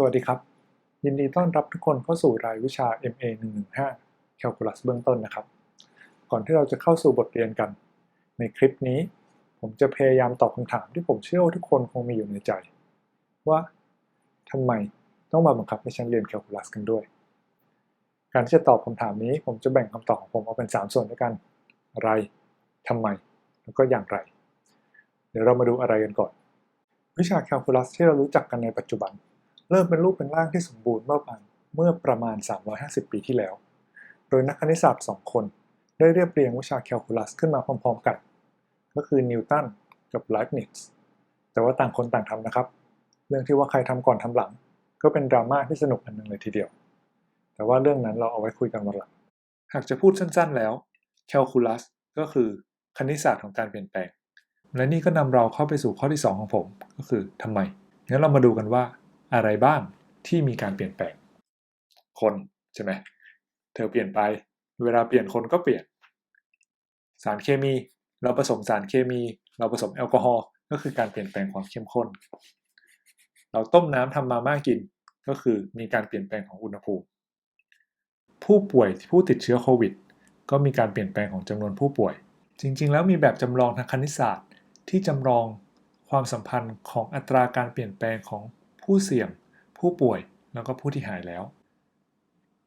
สวัสดีครับ ยินดีต้อนรับทุกคนเข้าสู่รายวิชา MA 115 Calculus เบื้องต้นนะครับ ก่อนที่เราจะเข้าสู่บทเรียนกัน ในคลิปนี้ ผมจะพยายามตอบคำถามที่ผมเชื่อว่าทุกคนคงมีอยู่ในใจ ว่าทำไมต้องมาบังคับให้ฉันเรียน Calculus กันด้วย การที่จะตอบคำถามนี้ ผมจะแบ่งคำตอบของผมออกเป็น 3 ส่วนด้วยกัน อะไรทำไม แล้วก็อย่างไร เดี๋ยวเรามาดูอะไรกันก่อน วิชา Calculus ที่เรารู้จักกันในปัจจุบัน เริ่มเป็นรูปเป็นร่างที่สมบูรณ์เมื่อประมาณเมื่อประมาณ 350 ปีที่แล้ว โดยนักคณิตศาสตร์ 2 คน ได้เรียบเรียงวิชาแคลคูลัสขึ้นมาพร้อมๆกัน ก็คือนิวตันกับไลฟ์นิตส์แต่ว่าต่างคนต่างทำนะครับ เรื่องที่ว่าใครทำก่อนทำหลัง ก็เป็นดราม่าที่สนุกอันหนึงเลยทีเดียว แต่ว่าเรื่องนั้นเราเอาไว้คุยกันวันหลัง หากจะพูดสั้นๆแล้วแคลคูลัสก็คือคณิตศาสตร์ของการเปลี่ยนแปลง และนี่ก็นำเราเข้าไปสู่ข้อที่ 2 ของผม ก็คือทำไมงั้นเรามาดูกันว่า อะไรบ้างที่มีการเปลี่ยนแปลง คนใช่ไหมเธอเปลี่ยนไป เวลาเปลี่ยนคนก็เปลี่ยน สารเคมี เราผสมสารเคมี เราผสมแอลกอฮอล์ก็คือการเปลี่ยนแปลงความเข้มข้น เราต้มน้ำทำมาม่ากินก็คือมีการเปลี่ยนแปลงของอุณหภูมิ ผู้ป่วยผู้ติดเชื้อโควิด ก็มีการเปลี่ยนแปลงของจำนวนผู้ป่วย จริง ๆ แล้วมีแบบจำลองทางคณิตศาสตร์ที่จำลองความสัมพันธ์ของอัตราการเปลี่ยนแปลงของ ผู้เสี่ยง ผู้ป่วย แล้วก็ผู้ที่หายแล้ว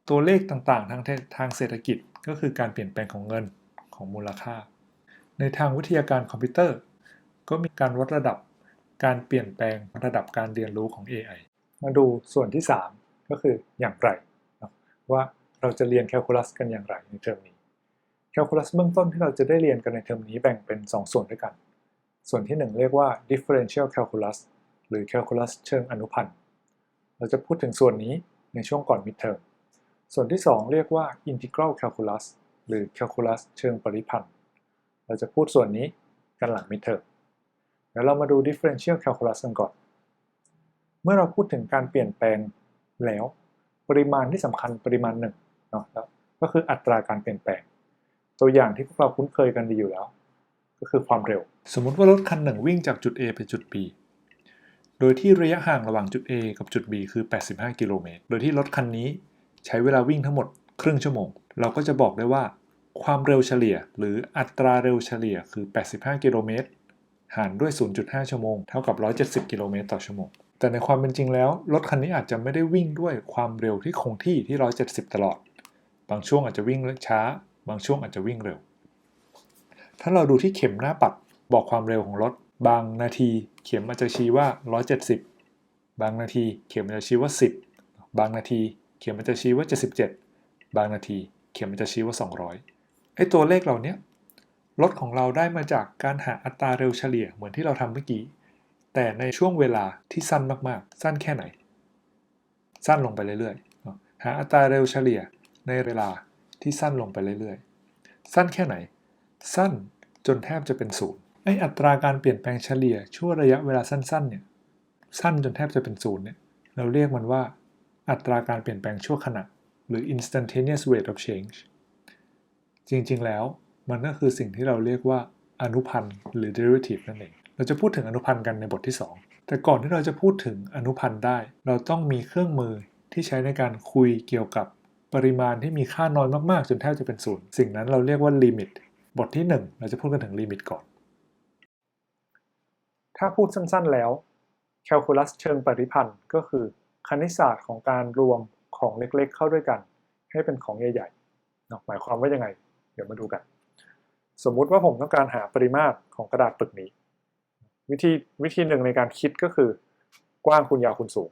ตัวเลขต่างๆ ทางทางเศรษฐกิจก็คือการเปลี่ยนแปลงของเงินของมูลค่า ในทางวิทยาการคอมพิวเตอร์ ก็มีการวัดระดับการเปลี่ยนแปลงระดับการเรียนรู้ของ AI มาดูส่วนที่ 3 ก็คืออย่างไร ว่าเราจะเรียนแคลคูลัสกันอย่างไรในเทอมนี้แคลคูลัสเบื้องต้นที่เราจะได้เรียนกันในเทอมนี้แบ่งเป็น 2 ส่วนด้วยกัน ส่วนที่ 1 เรียกว่า differential calculus หรือ calculus เชิงอนุพันธ์ เราจะพูดถึงส่วนนี้ในช่วงก่อน midterm ส่วนที่ 2 เรียกว่า integral calculus หรือ calculus เชิงปริพันธ์ เราจะพูดส่วนนี้กันหลัง midterm แล้วเรามาดู differential calculus กันก่อน เมื่อเราพูดถึงการเปลี่ยนแปลงแล้ว ปริมาณที่สำคัญปริมาณหนึ่งเนาะก็คืออัตราการเปลี่ยนแปลง ตัวอย่างที่พวกเราคุ้นเคยกันดีอยู่แล้ว ก็คือความเร็ว สมมติว่ารถคันหนึ่งวิ่งจากจุด A ไปจุด B โดยที่ระยะห่างระหว่างจุด A กับจุด B คือ 85 กิโลเมตร โดยที่รถคันนี้ใช้เวลาวิ่งทั้งหมดครึ่งชั่วโมง เราก็จะบอกได้ว่า ความเร็วเฉลี่ย หรืออัตราเร็วเฉลี่ยคือ 85 กิโลเมตรหารด้วย 0.5 ชั่วโมง เท่ากับ 170 กิโลเมตรต่อชั่วโมง แต่ในความเป็นจริงแล้ว รถคันนี้อาจจะไม่ได้วิ่งด้วยความเร็วที่คงที่ที่ 170 ตลอด บางช่วงอาจจะวิ่งช้า บางช่วงอาจจะวิ่งเร็ว ถ้าเราดูที่เข็มหน้าปัดบอกความเร็วของรถ บางนาทีเข็มอาจจะชี้ว่า 170 บางนาทีเข็มอาจจะชี้ว่า 10 บางนาทีเข็มอาจจะชี้ว่า 77 บางนาทีเข็มอาจจะชี้ว่า 200ไอ้ตัวเลขเหล่านี้รถของเราได้มาจากการหาอัตราเร็วเฉลี่ยเหมือนที่เราทำเมื่อกี้ แต่ในช่วงเวลาที่สั้นมากๆ สั้นแค่ไหน สั้นลงไปเรื่อยๆ หาอัตราเร็วเฉลี่ยในเวลาที่สั้นลงไปเรื่อยๆ สั้นแค่ไหน สั้นจนแทบจะเป็นศูนย์ ไออัตราการเปลี่ยนแปลงเฉลี่ยช่วงระยะเวลาสั้นๆเนี่ยสั้นจนแทบจะเป็นศูนย์เนี่ยเราเรียกมันว่า อัตราการเปลี่ยนแปลงชั่วขณะ หรือ instantaneous rate of change จริงๆแล้วมันก็คือสิ่งที่เราเรียกว่าอนุพันธ์หรือ derivative นั่นเอง เราจะพูดถึงอนุพันธ์กันในบทที่ 2 แต่ก่อนที่เราจะพูดถึงอนุพันธ์ได้ เราต้องมีเครื่องมือที่ใช้ในการคุยเกี่ยวกับปริมาณที่มีค่าน้อยมากๆ จนแทบจะเป็นศูนย์สิ่งนั้นเราเรียกว่า limit บทที่ 1 เราจะพูดกันถึง limit ก่อน ถ้าพูดสั้นๆแล้ว แคลคูลัสเชิงปริพันธ์ก็คือคณิตศาสตร์ของการรวมของเล็กๆ เข้าด้วยกัน ให้เป็นของใหญ่ๆหมายความว่ายังไง เดี๋ยวมาดูกัน สมมุติว่าผมต้องการหาปริมาตรของกระดาษปึกนี้ วิธีวิธีหนึ่งในการคิดก็คือกว้างคูณยาวคูณสูง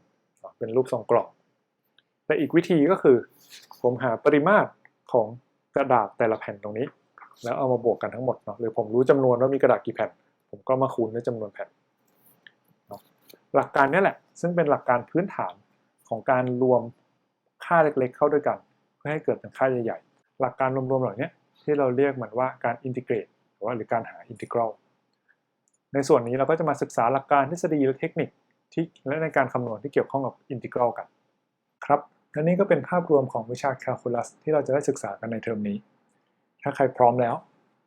เป็นรูปทรงกรอบแต่อีกวิธีก็คือ ผมหาปริมาตรของกระดาษแต่ละแผ่นตรงนี้ แล้วเอามาบวกกันทั้งหมดเนาะหรือผมรู้จำนวนว่ามีกระดาษกี่แผ่น ผมก็มาคูณด้วยจำนวนแผ่น หลักการนี้แหละ ซึ่งเป็นหลักการพื้นฐานของการรวมค่าเล็กๆ เข้าด้วยกัน เพื่อให้เกิดเป็นค่าใหญ่ๆ หลักการรวมๆเหล่านี้ที่เราเรียกมันว่าการอินทิเกรตหรือว่าหรือการหาอินทิกรัลในส่วนนี้เราก็จะมาศึกษาหลักการทฤษฎีและเทคนิคที่และในการคำนวณที่เกี่ยวข้องกับอินทิกรัลกันครับและนี่ก็เป็นภาพรวมของวิชาแคลคูลัสที่เราจะได้ศึกษากันในเทอมนี้ ถ้าใครพร้อมแล้ว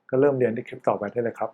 ก็เริ่มเรียนที่คลิปต่อไปได้เลยครับ